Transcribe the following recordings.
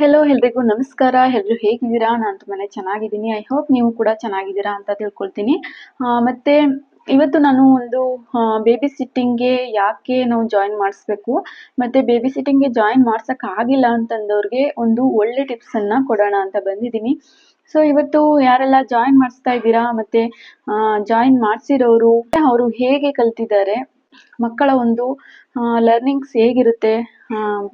Hello ಎಲ್ರಿಗೂ ನಮಸ್ಕಾರ. ಎಲ್ಲರೂ ಹೇಗಿದ್ದೀರಾ? ನಾನು ತುಂಬಾ ಚೆನ್ನಾಗಿದ್ದೀನಿ. ಐ ಹೋಪ್ ನೀವು ಕೂಡ ಚೆನ್ನಾಗಿದ್ದೀರಾ ಅಂತ ತಿಳ್ಕೊಳ್ತೀನಿ. ಮತ್ತೆ ಇವತ್ತು ನಾನು ಒಂದು ಬೇಬಿ ಸಿಟ್ಟಿಂಗ್ಗೆ ಯಾಕೆ ನಾವು ಜಾಯಿನ್ ಮಾಡಿಸ್ಬೇಕು? ಮತ್ತೆ ಬೇಬಿ ಸಿಟ್ಟಿಂಗ್ಗೆ ಜಾಯಿನ್ ಮಾಡ್ಸಕ್ ಆಗಿಲ್ಲ ಅಂತಂದವ್ರಿಗೆ ಒಂದು ಒಳ್ಳೆ ಟಿಪ್ಸ್ ಅನ್ನ ಕೊಡೋಣ ಅಂತ ಬಂದಿದ್ದೀನಿ. ಸೊ ಇವತ್ತು ಯಾರೆಲ್ಲ ಜಾಯಿನ್ ಮಾಡಿಸ್ತಾ ಇದ್ದೀರಾ? ಮತ್ತೆ ಜಾಯಿನ್ ಮಾಡಿಸಿರೋರು, ಅವರು ಹೇಗೆ ಕಲ್ತಿದ್ದಾರೆ? ಮಕ್ಕಳ ಒಂದು ಲರ್ನಿಂಗ್ಸ್ ಹೇಗಿರುತ್ತೆ?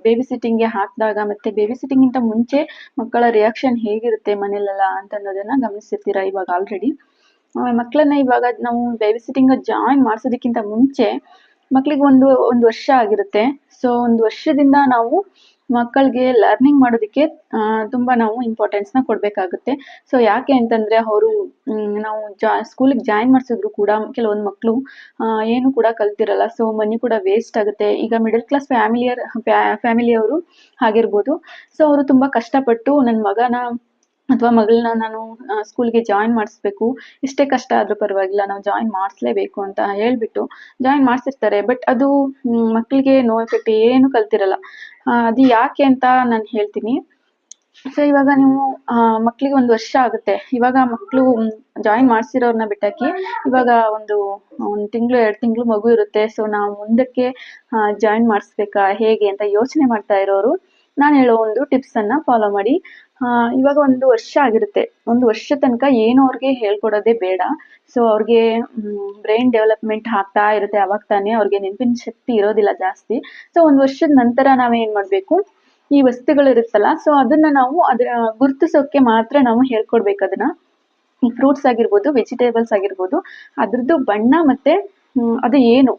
ಬೇಬಿ ಸಿಟ್ಟಿಂಗ್ಗೆ ಹಾಕಿದಾಗ ಮತ್ತೆ ಬೇಬಿ ಸಿಟ್ಟಿಂಗಿಂತ ಮುಂಚೆ ಮಕ್ಕಳ ರಿಯಾಕ್ಷನ್ ಹೇಗಿರುತ್ತೆ ಮನೇಲೆಲ್ಲ ಅಂತ ಅನ್ನೋದನ್ನ ಗಮನಿಸಿರ್ತೀರ ಇವಾಗ ಆಲ್ರೆಡಿ ಮಕ್ಕಳನ್ನ ಇವಾಗ ನಾವು ಬೇಬಿ ಸಿಟ್ಟಿಂಗ್ ಜಾಯಿನ್ ಮಾಡಿಸೋದಕ್ಕಿಂತ ಮುಂಚೆ ಮಕ್ಕಳಿಗೆ ಒಂದು ಒಂದು ವರ್ಷ ಆಗಿರುತ್ತೆ. ಸೊ ಒಂದು ವರ್ಷದಿಂದ ನಾವು ಮಕ್ಕಳಿಗೆ ಲರ್ನಿಂಗ್ ಮಾಡೋದಕ್ಕೆ ತುಂಬ ನಾವು ಇಂಪಾರ್ಟೆನ್ಸ್ನ ಕೊಡ್ಬೇಕಾಗುತ್ತೆ. ಸೊ ಯಾಕೆ ಅಂತಂದ್ರೆ ಅವರು ನಾವು ಜಾ ಸ್ಕೂಲಿಗೆ ಜಾಯಿನ್ ಮಾಡಿಸಿದ್ರು ಕೂಡ ಕೆಲವೊಂದು ಮಕ್ಕಳು ಏನು ಕೂಡ ಕಲ್ತಿರಲ್ಲ. ಸೊ ಮನಿ ಕೂಡ ವೇಸ್ಟ್ ಆಗುತ್ತೆ. ಈಗ ಮಿಡಲ್ ಕ್ಲಾಸ್ ಫ್ಯಾಮಿಲಿಯರ್ ಫ್ಯಾಮಿಲಿಯವರು ಆಗಿರ್ಬೋದು ಸೊ ಅವರು ತುಂಬಾ ಕಷ್ಟಪಟ್ಟು ನನ್ನ ಮಗನ ಅಥವಾ ಮಗಳನ್ನ ನಾನು ಸ್ಕೂಲ್ಗೆ ಜಾಯಿನ್ ಮಾಡಿಸ್ಬೇಕು. ಇಷ್ಟೇ ಕಷ್ಟ ಆದ್ರೂ ಪರವಾಗಿಲ್ಲ, ನಾವು ಜಾಯಿನ್ ಮಾಡಿಸ್ಲೇಬೇಕು ಅಂತ ಹೇಳ್ಬಿಟ್ಟು ಜಾಯಿನ್ ಮಾಡಿಸಿರ್ತಾರೆ. ಬಟ್ ಅದು ಮಕ್ಕಳಿಗೆ ನೋ ಎಫೆಕ್ಟ್ ಏನು ಕಲ್ತಿರಲ್ಲ. ಅದು ಯಾಕೆ ಅಂತ ನಾನು ಹೇಳ್ತೀನಿ. ಸೊ ಇವಾಗ ನೀವು ಮಕ್ಕಳಿಗೆ ಒಂದು ವರ್ಷ ಆಗುತ್ತೆ. ಇವಾಗ ಮಕ್ಕಳು ಜಾಯಿನ್ ಮಾಡಿಸಿರೋರ್ನ ಬಿಟ್ಟಾಕಿ ಇವಾಗ ಒಂದು ಒಂದು ತಿಂಗಳು, ಎರಡು ತಿಂಗಳು ಮಗು ಇರುತ್ತೆ. ಸೊ ನಾವು ಮುಂದಕ್ಕೆ ಜಾಯಿನ್ ಮಾಡಿಸ್ಬೇಕಾ, ಹೇಗೆ ಅಂತ ಯೋಚನೆ ಮಾಡ್ತಾ ಇರೋರು, ನಾನು ಹೇಳೋ ಒಂದು ಟಿಪ್ಸ್ ಅನ್ನ ಫಾಲೋ ಮಾಡಿ. ಇವಾಗ ಒಂದು ವರ್ಷ ಆಗಿರುತ್ತೆ. ಒಂದು ವರ್ಷ ತನಕ ಏನು ಅವ್ರಿಗೆ ಹೇಳ್ಕೊಡೋದೇ ಬೇಡ. ಸೊ ಅವ್ರಿಗೆ ಬ್ರೈನ್ ಡೆವಲಪ್ಮೆಂಟ್ ಆಗ್ತಾ ಇರುತ್ತೆ ಅವಾಗ ತಾನೇ ಅವ್ರಿಗೆ ನೆನಪಿನ ಶಕ್ತಿ ಇರೋದಿಲ್ಲ ಜಾಸ್ತಿ. ಸೊ ಒಂದು ವರ್ಷದ ನಂತರ ನಾವೇನು ಮಾಡ್ಬೇಕು? ಈ ವಸ್ತುಗಳು ಇರುತ್ತಲ್ಲ ಸೊ ಅದನ್ನ ನಾವು ಅದರ, ಗುರುತಿಸೋಕೆ ಮಾತ್ರ ನಾವು ಹೇಳ್ಕೊಡ್ಬೇಕು ಅದನ್ನ. ಈ ಫ್ರೂಟ್ಸ್ ಆಗಿರ್ಬೋದು ವೆಜಿಟೇಬಲ್ಸ್ ಆಗಿರ್ಬೋದು, ಅದ್ರದ್ದು ಬಣ್ಣ ಮತ್ತೆ ಅದು ಏನು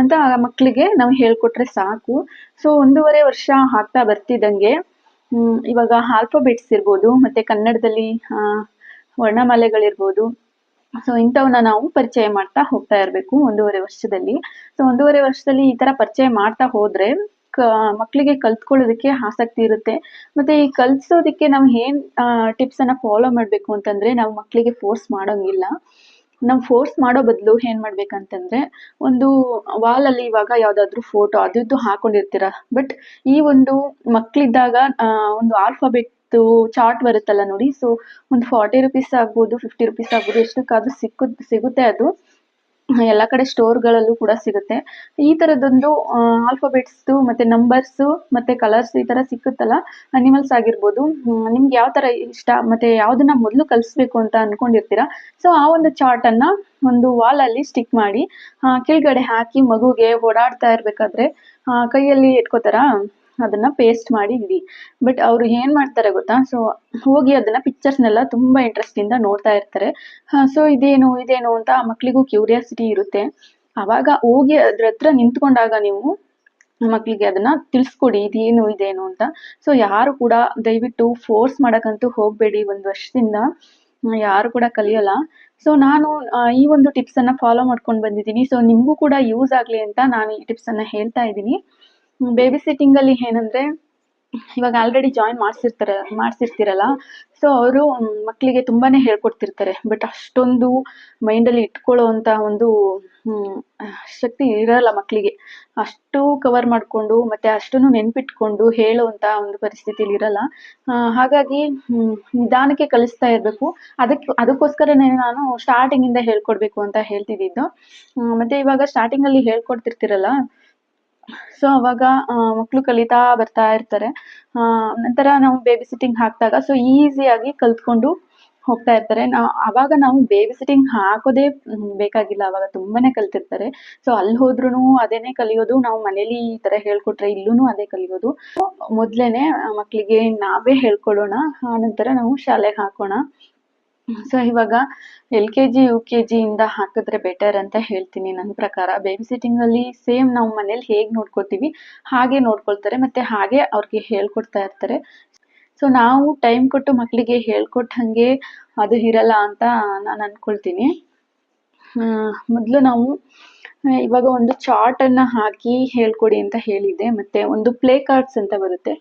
ಅಂತ ಮಕ್ಕಳಿಗೆ ನಾವು ಹೇಳ್ಕೊಟ್ರೆ ಸಾಕು. ಸೊ ಒಂದೂವರೆ ವರ್ಷ ಆಗ್ತಾ ಬರ್ತಿದ್ದಂಗೆ ಇವಾಗ ಆಲ್ಫಾಬೆಟ್ಸ್ ಇರ್ಬೋದು, ಮತ್ತೆ ಕನ್ನಡದಲ್ಲಿ ವರ್ಣಮಾಲೆಗಳಿರ್ಬೋದು. ಸೊ ಇಂಥವನ್ನ ನಾವು ಪರಿಚಯ ಮಾಡ್ತಾ ಹೋಗ್ತಾ ಇರಬೇಕು ಒಂದೂವರೆ ವರ್ಷದಲ್ಲಿ. ಸೊ ಒಂದೂವರೆ ವರ್ಷದಲ್ಲಿ ಈ ತರ ಪರಿಚಯ ಮಾಡ್ತಾ ಹೋದ್ರೆ, ಕ ಮಕ್ಕಳಿಗೆ ಕಲ್ತ್ಕೊಳ್ಳೋದಕ್ಕೆ ಆಸಕ್ತಿ ಇರುತ್ತೆ. ಮತ್ತೆ ಈ ಕಲಿಸೋದಕ್ಕೆ ನಾವು ಏನ್ ಟಿಪ್ಸ್ ಅನ್ನ ಫಾಲೋ ಮಾಡಬೇಕು ಅಂತಂದ್ರೆ, ನಾವು ಮಕ್ಕಳಿಗೆ ಫೋರ್ಸ್ ಮಾಡೋಂಗಿಲ್ಲ. ನಾವು ಫೋರ್ಸ್ ಮಾಡೋ ಬದಲು ಏನ್ ಮಾಡ್ಬೇಕಂತಂದ್ರೆ, ಒಂದು ವಾಲ್ ಅಲ್ಲಿ ಇವಾಗ ಯಾವ್ದಾದ್ರು ಫೋಟೋ ಅದು ಇದು ಹಾಕೊಂಡಿರ್ತೀರ. ಬಟ್ ಈ ಒಂದು ಮಕ್ಕಳಿದ್ದಾಗ ಒಂದು ಆಲ್ಫಾಬೆಟ್ ಚಾರ್ಟ್ ಬರುತ್ತಲ್ಲ ನೋಡಿ ಸೊ ಒಂದು ಫಾರ್ಟಿ ರುಪೀಸ್ ಆಗ್ಬೋದು ಫಿಫ್ಟಿ ರುಪೀಸ್ ಆಗ್ಬೋದು, ಎಷ್ಟಕ್ಕಾದ್ರೂ ಸಿಕ್ಕು ಸಿಗುತ್ತೆ ಅದು. ಎಲ್ಲ ಕಡೆ ಸ್ಟೋರ್ಗಳಲ್ಲೂ ಕೂಡ ಸಿಗುತ್ತೆ. ಈ ತರದೊಂದು ಆಲ್ಫಾಬೆಟ್ಸ್ ಮತ್ತೆ ನಂಬರ್ಸ್ ಮತ್ತೆ ಕಲರ್ಸ್ ಈ ತರ ಸಿಕ್ಕುತ್ತಲ್ಲ ಅನಿಮಲ್ಸ್ ಆಗಿರ್ಬೋದು ನಿಮ್ಗೆ ಯಾವ ತರ ಇಷ್ಟ, ಮತ್ತೆ ಯಾವುದನ್ನ ಮೊದಲು ಕಲಿಸ್ಬೇಕು ಅಂತ ಅನ್ಕೊಂಡಿರ್ತೀರಾ? ಸೊ ಆ ಒಂದು ಚಾರ್ಟ್ ಅನ್ನ ಒಂದು ವಾಲ್ ಅಲ್ಲಿ ಸ್ಟಿಕ್ ಮಾಡಿ ಕೆಳಗಡೆ ಹಾಕಿ ಮಗುಗೆ ಓಡಾಡ್ತಾ ಇರ್ಬೇಕಾದ್ರೆ ಕೈಯಲ್ಲಿ ಇಟ್ಕೋತಾರ ಅದನ್ನ ಪೇಸ್ಟ್ ಮಾಡಿ ಇಡಿ. ಬಟ್ ಅವ್ರು ಏನ್ ಮಾಡ್ತಾರೆ ಗೊತ್ತಾ? ಸೊ ಹೋಗಿ ಅದನ್ನ ಪಿಕ್ಚರ್ಸ್ನೆಲ್ಲ ತುಂಬಾ ಇಂಟ್ರೆಸ್ಟಿಂದ ನೋಡ್ತಾ ಇರ್ತಾರೆ. ಸೊ ಇದೇನು ಇದೇನು ಅಂತ ಆ ಕ್ಯೂರಿಯಾಸಿಟಿ ಇರುತ್ತೆ. ಅವಾಗ ಹೋಗಿ ಅದ್ರ ಹತ್ರ ನಿಂತ್ಕೊಂಡಾಗ ನೀವು ಮಕ್ಕಳಿಗೆ ಅದನ್ನ ತಿಳಿಸ್ಕೊಡಿ, ಇದೇನು ಇದೇನು ಅಂತ. ಸೊ ಯಾರು ಕೂಡ ದಯವಿಟ್ಟು ಫೋರ್ಸ್ ಮಾಡಕ್ಕಂತೂ ಹೋಗ್ಬೇಡಿ ಒಂದು ವರ್ಷದಿಂದ. ಯಾರು ಕೂಡ ಕಲಿಯಲ್ಲ. ಸೊ ನಾನು ಈ ಒಂದು ಟಿಪ್ಸ್ ಅನ್ನ ಫಾಲೋ ಮಾಡ್ಕೊಂಡು ಬಂದಿದ್ದೀನಿ. ಸೊ ನಿಮ್ಗೂ ಕೂಡ ಯೂಸ್ ಆಗ್ಲಿ ಅಂತ ನಾನು ಈ ಟಿಪ್ಸ್ ಅನ್ನ ಹೇಳ್ತಾ ಇದ್ದೀನಿ. ಬೇಬಿ ಸಿಟ್ಟಿಂಗ್ ಅಲ್ಲಿ ಏನಂದ್ರೆ, ಇವಾಗ ಆಲ್ರೆಡಿ ಜಾಯಿನ್ ಮಾಡ್ಸಿರ್ತಾರೆ, ಮಾಡ್ಸಿರ್ತೀರಲ್ಲ? ಸೊ ಅವರು ಮಕ್ಕಳಿಗೆ ತುಂಬಾನೇ ಹೇಳ್ಕೊಡ್ತಿರ್ತಾರೆ. ಬಟ್ ಅಷ್ಟೊಂದು ಮೈಂಡಲ್ಲಿ ಇಟ್ಕೊಳ್ಳೋ ಅಂತ ಒಂದು ಶಕ್ತಿ ಇರಲ್ಲ ಮಕ್ಕಳಿಗೆ ಅಷ್ಟು ಕವರ್ ಮಾಡ್ಕೊಂಡು, ಮತ್ತೆ ಅಷ್ಟನ್ನು ನೆನ್ಪಿಟ್ಕೊಂಡು ಹೇಳುವಂತ ಒಂದು ಪರಿಸ್ಥಿತಿಲಿ ಇರಲ್ಲ. ಹಾಗಾಗಿ ನಿಧಾನಕ್ಕೆ ಕಲಿಸ್ತಾ ಇರ್ಬೇಕು. ಅದಕ್ಕೆ ಅದಕ್ಕೋಸ್ಕರನೇ ನಾನು ಸ್ಟಾರ್ಟಿಂಗ್ ಇಂದ ಹೇಳ್ಕೊಡ್ಬೇಕು ಅಂತ ಹೇಳ್ತಿದ್ದಿದ್ದು ಮತ್ತೆ ಇವಾಗ ಸ್ಟಾರ್ಟಿಂಗ್ ಅಲ್ಲಿ ಹೇಳ್ಕೊಡ್ತಿರ್ತೀರಲ್ಲ ಸೊ ಅವಾಗ ಮಕ್ಕಳು ಕಲಿತಾ ಬರ್ತಾ ಇರ್ತಾರೆ. ನಂತರ ನಾವು ಬೇಬಿ ಸಿಟ್ಟಿಂಗ್ ಹಾಕಿದಾಗ ಸೊ ಈಸಿಯಾಗಿ ಕಲ್ತ್ಕೊಂಡು ಹೋಗ್ತಾ ಇರ್ತಾರೆ. ನಾವು ಅವಾಗ ನಾವು ಬೇಬಿ ಸಿಟ್ಟಿಂಗ್ ಹಾಕೋದೇ ಬೇಕಾಗಿಲ್ಲ. ಅವಾಗ ತುಂಬಾನೇ ಕಲ್ತಿರ್ತಾರೆ. ಸೊ ಅಲ್ಲಿ ಹೋದ್ರೂ ಅದೇನೆ ಕಲಿಯೋದು, ನಾವು ಮನೇಲಿ ಈ ತರ ಹೇಳ್ಕೊಟ್ರೆ ಇಲ್ಲೂ ಅದೇ ಕಲಿಯೋದು. ಮೊದ್ಲೇನೆ ಮಕ್ಕಳಿಗೆ ನಾವೇ ಹೇಳ್ಕೊಡೋಣ. ಆ, ನಂತರ ನಾವು ಶಾಲೆಗೆ ಹಾಕೋಣ. ಸೊ ಇವಾಗ L K G, U K G ಇಂದ ಹಾಕಿದ್ರೆ ಬೆಟರ್ ಅಂತ ಹೇಳ್ತೀನಿ ನನ್ನ ಪ್ರಕಾರ. ಬೇಬಿ ಸಿಟ್ಟಿಂಗಲ್ಲಿ ಸೇಮ್ ನಾವು ಮನೇಲಿ ಹೇಗ್ ನೋಡ್ಕೊತೀವಿ, ಹಾಗೆ ನೋಡ್ಕೊಳ್ತಾರೆ, ಮತ್ತೆ ಹಾಗೆ ಅವ್ರಿಗೆ ಹೇಳ್ಕೊಡ್ತಾ ಇರ್ತಾರೆ. ಸೊ ನಾವು ಟೈಮ್ ಕೊಟ್ಟು ಮಕ್ಕಳಿಗೆ ಹೇಳ್ಕೊಟ್ಟಂಗೆ ಅದು ಇರಲ್ಲ ಅಂತ ನಾನು ಅನ್ಕೊಳ್ತೀನಿ. ಮೊದಲು ನಾವು, ಇವಾಗ ಒಂದು ಚಾರ್ಟ್ ಅನ್ನ ಹಾಕಿ ಹೇಳ್ಕೊಡಿ ಅಂತ ಹೇಳಿದ್ದೆ, ಮತ್ತೆ ಒಂದು ಪ್ಲೇ ಕಾರ್ಡ್ಸ್ ಅಂತ ಬರುತ್ತೆ.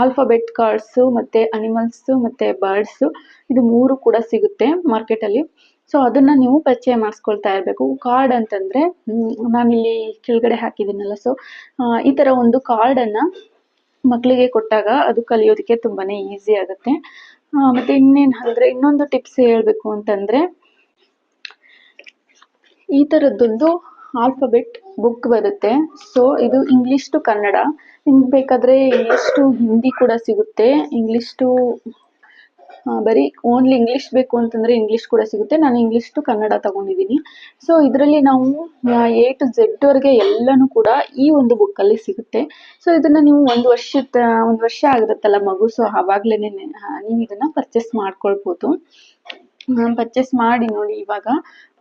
ಆಲ್ಫಾಬೆಟ್ ಕಾರ್ಡ್ಸ್ ಮತ್ತೆ ಅನಿಮಲ್ಸು ಮತ್ತೆ ಬರ್ಡ್ಸ್ ಇದು ಮೂರು ಕೂಡ ಸಿಗುತ್ತೆ ಮಾರ್ಕೆಟ್ ಅಲ್ಲಿ. ಸೊ ಅದನ್ನ ನೀವು ಪರಿಚಯ ಮಾಡಿಸ್ಕೊಳ್ತಾ ಇರಬೇಕು. ಕಾರ್ಡ್ ಅಂತಂದರೆ ನಾನಿಲ್ಲಿ ಕೆಳಗಡೆ ಹಾಕಿದ್ದೀನಲ್ಲ. ಸೊ ಈ ಥರ ಒಂದು ಕಾರ್ಡ್ ಅನ್ನ ಮಕ್ಕಳಿಗೆ ಕೊಟ್ಟಾಗ ಅದು ಕಲಿಯೋದಕ್ಕೆ ತುಂಬಾನೇ ಈಸಿ ಆಗುತ್ತೆ. ಮತ್ತು ಅಂದರೆ ಅಂದ್ರೆ ಇನ್ನೊಂದು ಟಿಪ್ಸ್ ಹೇಳಬೇಕು ಅಂತಂದ್ರೆ ಈ ಥರದ್ದೊಂದು ಆಲ್ಫಾಬೆಟ್ ಬುಕ್ ಬರುತ್ತೆ. ಸೊ ಇದು ಇಂಗ್ಲಿಷ್ ಟು ಕನ್ನಡ ನಿಮ್ಗೆ ಬೇಕಾದ್ರೆ ಇಂಗ್ಲಿಷ್ ಟು ಹಿಂದಿ ಕೂಡ ಸಿಗುತ್ತೆ. ಇಂಗ್ಲಿಷ್ ಟು ಬರೀ ಓನ್ಲಿ ಇಂಗ್ಲಿಷ್ ಬೇಕು ಅಂತಂದ್ರೆ ಇಂಗ್ಲಿಷ್ ಕೂಡ ಸಿಗುತ್ತೆ. ನಾನು ಇಂಗ್ಲಿಷ್ ಟು ಕನ್ನಡ ತಗೊಂಡಿದ್ದೀನಿ. ಸೊ ಇದರಲ್ಲಿ ನಾವು ಎ ಟು ಝೆಡ್ವರೆಗೆ ಎಲ್ಲನೂ ಕೂಡ ಈ ಒಂದು ಬುಕ್ಕಲ್ಲಿ ಸಿಗುತ್ತೆ. ಸೊ ಇದನ್ನ ನೀವು ಒಂದು ವರ್ಷದ, ಒಂದು ವರ್ಷ ಆಗಿರುತ್ತಲ್ಲ ಮಗು. ಸೊ ಆವಾಗ್ಲೇ ನೀವು ಇದನ್ನ ಪರ್ಚೇಸ್ ಮಾಡ್ಕೊಳ್ಬೋದು. ಪರ್ಚೇಸ್ ಮಾಡಿ ನೋಡಿ ಇವಾಗ.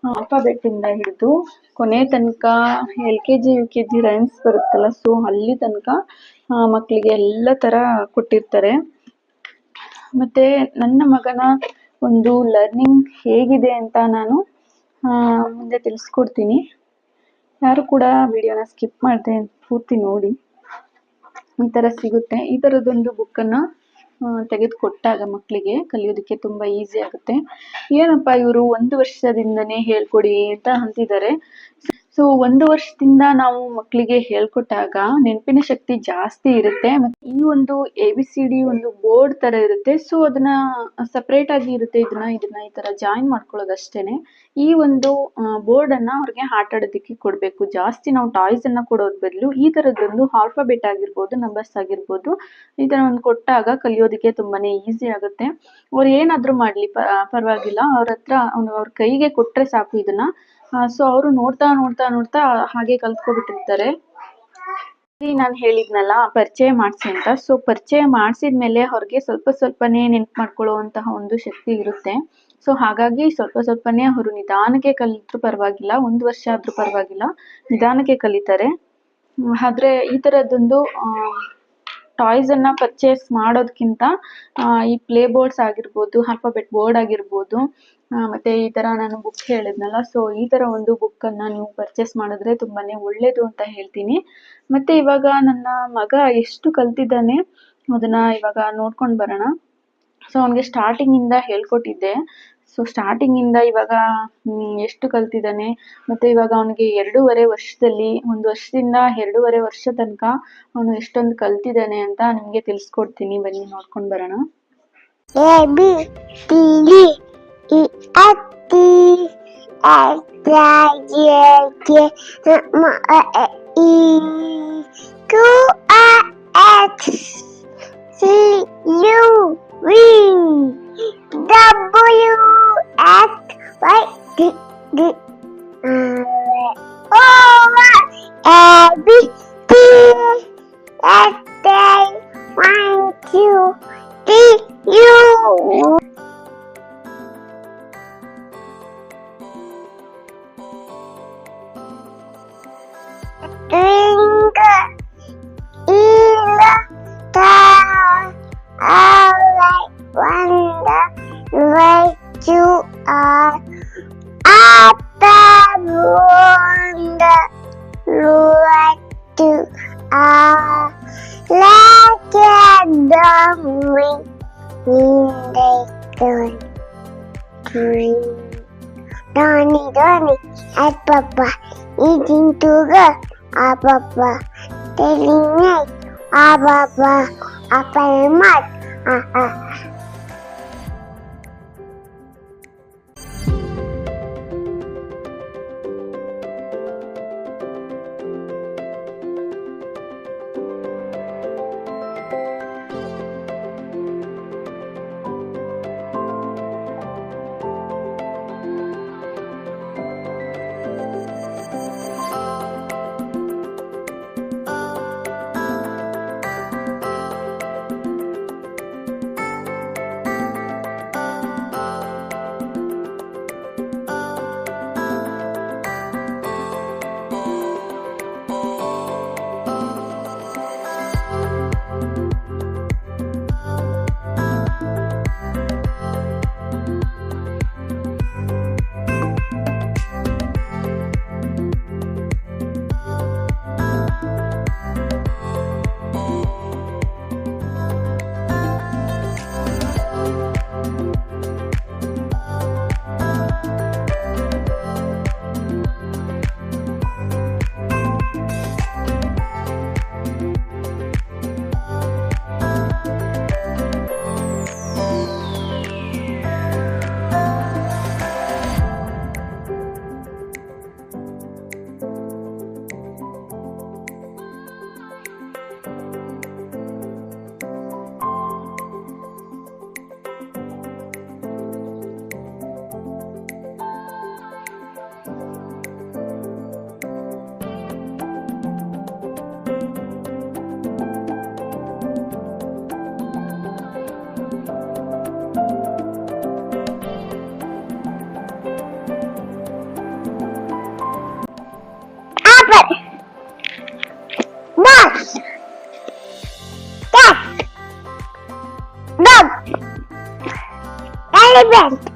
ಇಂದ ಹಿಡಿದು ಕೊನೆ ತನಕ L K G, U K G rhymes ಬರುತ್ತಲ್ಲ ಸೊ ಅಲ್ಲಿ ತನಕ ಮಕ್ಕಳಿಗೆ ಎಲ್ಲ ತರ ಕೊಟ್ಟಿರ್ತಾರೆ. ಮತ್ತೆ ನನ್ನ ಮಗನ ಒಂದು ಲರ್ನಿಂಗ್ ಹೇಗಿದೆ ಅಂತ ನಾನು ಮುಂದೆ ತಿಳಿಸ್ಕೊಡ್ತೀನಿ. ಯಾರು ಕೂಡ ವಿಡಿಯೋನ ಸ್ಕಿಪ್ ಮಾಡದೆ, ಪೂರ್ತಿ ನೋಡಿ. ಈ ಥರ ಸಿಗುತ್ತೆ. ಈ ತರದೊಂದು ಬುಕ್ಕನ್ನ ತೆಗೆದುಕೊಟ್ಟಾಗ ಮಕ್ಕಳಿಗೆ ಕಲಿಯೋದಕ್ಕೆ ತುಂಬಾ ಈಸಿ ಆಗುತ್ತೆ. ಏನಪ್ಪ ಇವರು ಒಂದು ವರ್ಷದಿಂದನೇ ಹೇಳ್ಕೊಡಿ ಅಂತ ಅಂತಿದ್ದಾರೆ. ಸೊ ಒಂದು ವರ್ಷದಿಂದ ನಾವು ಮಕ್ಕಳಿಗೆ ಹೇಳ್ಕೊಟ್ಟಾಗ ನೆನಪಿನ ಶಕ್ತಿ ಜಾಸ್ತಿ ಇರುತ್ತೆ. ಮತ್ತೆ ಈ ಒಂದು ಎ ಬಿ ಸಿ ಡಿ ಒಂದು ಬೋರ್ಡ್ ತರ ಇರುತ್ತೆ. ಸೊ ಅದನ್ನ ಸಪ್ರೇಟ್ ಆಗಿ ಇರುತ್ತೆ. ಇದನ್ನ ಇದನ್ನ ಈ ತರ ಜಾಯಿನ್ ಮಾಡ್ಕೊಳ್ಳೋದಷ್ಟೇನೆ. ಈ ಒಂದು ಬೋರ್ಡ್ ಅನ್ನ ಅವ್ರಿಗೆ ಆಟ ಆಡೋದಕ್ಕೆ ಕೊಡಬೇಕು. ಜಾಸ್ತಿ ನಾವು ಟಾಯ್ಸ್ ಅನ್ನ ಕೊಡೋದ್ ಬದಲು ಈ ತರದೊಂದು ಆಲ್ಫಾಬೆಟ್ ಆಗಿರ್ಬೋದು ನಂಬರ್ಸ್ ಆಗಿರ್ಬೋದು, ಈ ತರ ಒಂದು ಕೊಟ್ಟಾಗ ಕಲಿಯೋದಕ್ಕೆ ತುಂಬಾನೇ ಈಸಿ ಆಗುತ್ತೆ. ಅವ್ರು ಏನಾದ್ರೂ ಮಾಡ್ಲಿ ಪರವಾಗಿಲ್ಲ. ಅವ್ರ ಹತ್ರ ಅವ್ರ ಕೈಗೆ ಕೊಟ್ರೆ ಸಾಕು ಇದನ್ನ. ಸೊ ಅವರು ನೋಡ್ತಾ ನೋಡ್ತಾ ನೋಡ್ತಾ ಹಾಗೆ ಕಲ್ತ್ಕೊಬಿಟ್ಟಿರ್ತಾರೆ. ನಾನು ಹೇಳಿದ್ನಲ್ಲ, ಪರಿಚಯ ಮಾಡಿಸಿ ಅಂತ. ಸೊ ಪರಿಚಯ ಮಾಡಿಸಿದ್ಮೇಲೆ ಅವ್ರಿಗೆ ಸ್ವಲ್ಪ ಸ್ವಲ್ಪನೇ ನೆನ್ಪು ಮಾಡ್ಕೊಳ್ಳುವಂತಹ ಒಂದು ಶಕ್ತಿ ಇರುತ್ತೆ. ಸೊ ಹಾಗಾಗಿ ಸ್ವಲ್ಪ ಸ್ವಲ್ಪನೇ ಅವರು ನಿಧಾನಕ್ಕೆ ಕಲಿತ್ರು ಪರವಾಗಿಲ್ಲ, ಒಂದು ವರ್ಷ ಆದ್ರೂ ಪರವಾಗಿಲ್ಲ, ನಿಧಾನಕ್ಕೆ ಕಲಿತಾರೆ. ಆದ್ರೆ ಈ ತರದೊಂದು ಟಾಯ್ಸ್ ಅನ್ನ ಪರ್ಚೇಸ್ ಮಾಡೋದ್ಕಿಂತ ಆ, ಈ ಪ್ಲೇ ಬೋರ್ಡ್ಸ್ ಆಗಿರ್ಬೋದು ಆಲ್ಫಾಬೆಟ್ ಬೋರ್ಡ್ ಆಗಿರ್ಬೋದು ಮತ್ತೆ ಈ ತರ ನಾನು ಬುಕ್ ಹೇಳಿದ್ನಲ್ಲ ಸೊ ಈ ತರ ಒಂದು ಬುಕ್ ಅನ್ನ ನೀವು ಪರ್ಚೇಸ್ ಮಾಡಿದ್ರೆ ತುಂಬಾನೇ ಒಳ್ಳೇದು ಅಂತ ಹೇಳ್ತೀನಿ. ಮತ್ತೆ ಇವಾಗ ನನ್ನ ಮಗ ಎಷ್ಟು ಕಲ್ತಿದ್ದಾನೆ ಅದನ್ನ ಇವಾಗ ನೋಡ್ಕೊಂಡ್ ಬರೋಣ. ಸೊ ಅವನಿಗೆ ಸ್ಟಾರ್ಟಿಂಗ್ ಇಂದ ಹೇಳ್ಕೊಟ್ಟಿದ್ದೆ. ಸೊ ಸ್ಟಾರ್ಟಿಂಗ್ ಇಂದ ಇವಾಗ ಎಷ್ಟು ಕಲ್ತಿದ್ದಾನೆ? ಮತ್ತೆ ಇವಾಗ ಅವನಿಗೆ ಎರಡೂವರೆ ವರ್ಷದಲ್ಲಿ, ಒಂದು ವರ್ಷದಿಂದ ಎರಡೂವರೆ ವರ್ಷ ತನಕ ಅವನು ಎಷ್ಟೊಂದು ಕಲ್ತಿದ್ದಾನೆ ಅಂತ ನಿಮಗೆ ತಿಳಿಸ್ಕೊಡ್ತೀನಿ. ಬನ್ನಿ, ನೋಡ್ಕೊಂಡು ಬರೋಣ. A, B T N E Q R S C, U, V, W. る Pintura, ababa. Telingay, ababa. Apalmat, ah ah. my.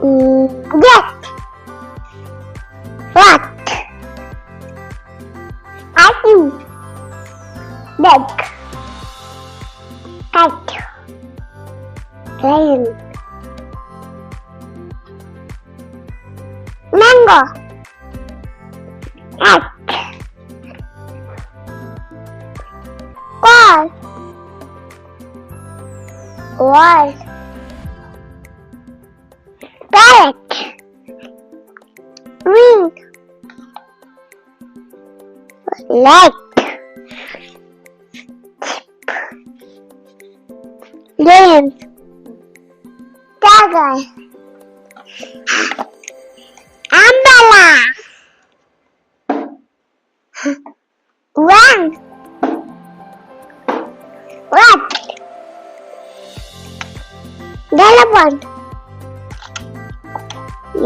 Get. What? I you? Dog. Cat. Rain. Mango. was parrot, wing, leg, chip, lion.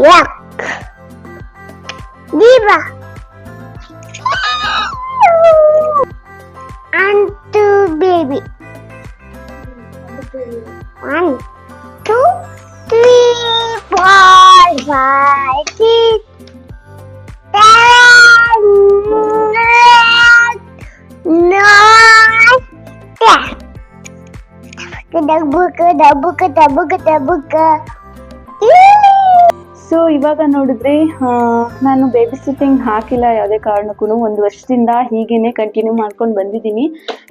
Yak. Viva. One, two, baby. One, two, three, four, five, six, seven, eight, nine, ten. Kita buka, kita buka, kita buka, kita buka. So ಇವಾಗ ನೋಡಿದ್ರೆ ನಾನು baby sitting ಹಾಕಿಲ್ಲ ಯಾವುದೇ ಕಾರಣಕ್ಕೂ ಒಂದು ವರ್ಷದಿಂದ ಹೀಗೇನೆ continue ಮಾಡ್ಕೊಂಡು ಬಂದಿದ್ದೀನಿ.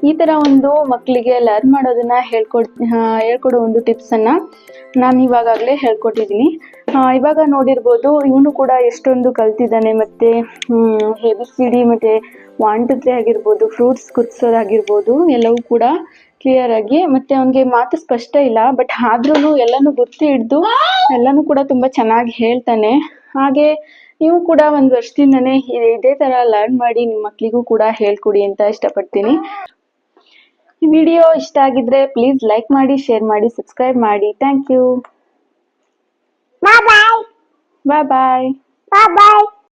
ಈ ಥರ ಒಂದು ಮಕ್ಕಳಿಗೆ ಲರ್ನ್ ಮಾಡೋದನ್ನ ಹೇಳ್ಕೊಡ್ ಹೇಳ್ಕೊಡೋ ಒಂದು ಟಿಪ್ಸನ್ನು ನಾನು ಇವಾಗಲೇ ಹೇಳ್ಕೊಟ್ಟಿದ್ದೀನಿ. ಇವಾಗ ನೋಡಿರ್ಬೋದು, ಇವನು ಕೂಡ ಎಷ್ಟೊಂದು ಕಲ್ತಿದ್ದಾನೆ ಮತ್ತು ಎ ಬಿ ಸಿ ಡಿ ಮತ್ತು ತ್ರೀ ಆಗಿರ್ಬೋದು ಫ್ರೂಟ್ಸ್ ಕುದಿಸೋದಾಗಿರ್ಬೋದು ಎಲ್ಲವೂ ಕೂಡ ಕ್ಲಿಯರ್ ಆಗಿ ಮತ್ತೆ ಅವನಿಗೆ ಮಾತು ಸ್ಪಷ್ಟ ಇಲ್ಲ. ಬಟ್ ಆದ್ರೂ ಎಲ್ಲನೂ ಗುರ್ತು ಹಿಡ್ದು ಎಲ್ಲನೂ ಕೂಡ ತುಂಬಾ ಚೆನ್ನಾಗಿ ಹೇಳ್ತಾನೆ. ಹಾಗೆ ನೀವು ಕೂಡ ಒಂದು ವರ್ಷದಿಂದನೇ ಇದೇ ಥರ ಲರ್ನ್ ಮಾಡಿ ನಿಮ್ಮ ಮಕ್ಕಳಿಗೂ ಕೂಡ ಹೇಳ್ಕೊಡಿ ಅಂತ ಇಷ್ಟಪಡ್ತೀನಿ. ಈ ವಿಡಿಯೋ ಇಷ್ಟ ಆಗಿದ್ರೆ ಪ್ಲೀಸ್ ಲೈಕ್ ಮಾಡಿ ಶೇರ್ ಮಾಡಿ ಸಬ್ಸ್ಕ್ರೈಬ್ ಮಾಡಿ. Thank you bye bye bye.